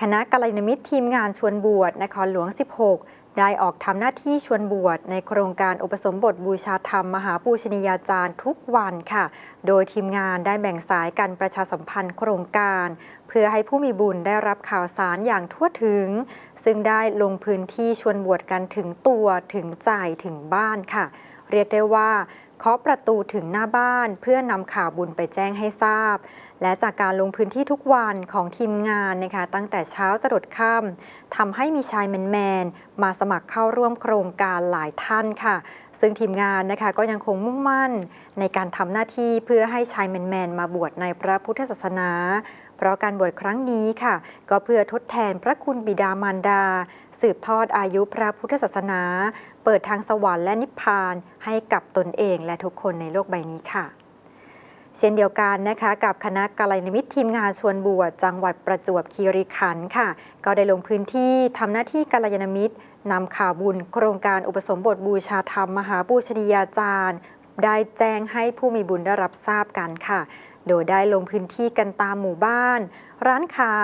คณะกัลยาณมิตรทีมงานชวนบวชนครหลวง 16 ได้ออกทำหน้าที่ชวนบวชในโครงการอุปสมบทบูชาธรรม มหาปูชนียาจารย์ทุกวันค่ะ โดยทีมงานได้แบ่งสายการประชาสัมพันธ์โครงการ เพื่อให้ผู้มีบุญได้รับข่าวสารอย่างทั่วถึง ซึ่งได้ลงพื้นที่ชวนบวชกันถึงตัวถึงใจถึงบ้านค่ะ เรียกได้ว่าเคาะประตูถึงหน้าบ้านเพื่อนำข่าวบุญไปแจ้งให้ทราบ และจากการลงพื้นที่ทุกวันของทีมงานนะคะตั้งแต่เช้าจรดค่ำทำให้มีชายแมนๆมาสมัครเข้าร่วมโครงการหลายท่านค่ะ ซึ่งทีมงานนะคะก็ยังคงมุ่งมั่นในการทำหน้าที่เพื่อให้ชายแมนๆมาบวชในพระพุทธศาสนา เพราะการบวชครั้งนี้ค่ะ ก็เพื่อทดแทนพระคุณบิดามารดา สืบทอดอายุพระพุทธศาสนา เปิดทางสวรรค์และนิพพานให้กับตนเองและทุกคนในโลกใบนี้ค่ะ เช่นเดียวกันนะคะ กับคณะกัลยาณมิตรทีมงานชวนบวชจังหวัดประจวบคีรีขันธ์ค่ะ ก็ได้ลงพื้นที่ทำหน้าที่กัลยาณมิตรนำข่าวบุญ โครงการอุปสมบทบูชาธรรม มหาปูชนียาจารย์ ได้แจ้งให้ผู้มีบุญได้รับทราบกันค่ะ โดยได้ลงพื้นที่กันตามหมู่บ้าน ร้านค้า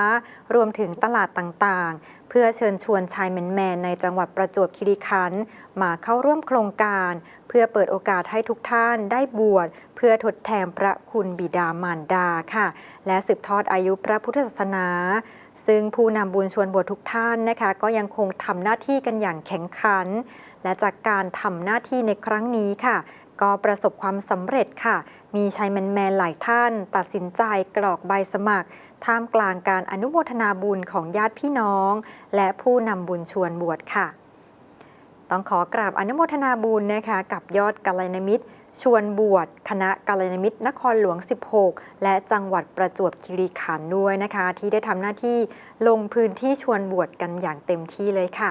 รวมถึงตลาดต่างๆ เพื่อเชิญชวนชายแมนๆในจังหวัดประจวบคีรีขันธ์มาเข้าร่วมโครงการ เพื่อเปิดโอกาสให้ทุกท่านได้บวช เพื่อทดแทนพระคุณบิดามารดาค่ะ และสืบทอดอายุพระพุทธศาสนา ซึ่งผู้นำบุญชวนบวชทุกท่านนะคะ ก็ยังคงทำหน้าที่กันอย่างแข็งขัน และจากการทำหน้าที่ในครั้งนี้ค่ะก็ประสบความสำเร็จค่ะ มีชายแมนๆหลายท่าน ตัดสินใจกรอกใบสมัคร ท่ามกลางการอนุโมทนาบุญของญาติพี่น้อง และผู้นำบุญชวนบวชค่ะ ต้องขอกราบอนุโมทนาบุญนะคะกับยอดกัลยาณมิตร ชวนบวชคณะกัลยาณมิตรนครหลวง 16 และจังหวัดประจวบคีรีขันธ์ด้วยนะคะ ที่ได้ทำหน้าที่ลงพื้นที่ชวนบวชกันอย่างเต็มที่เลยค่ะ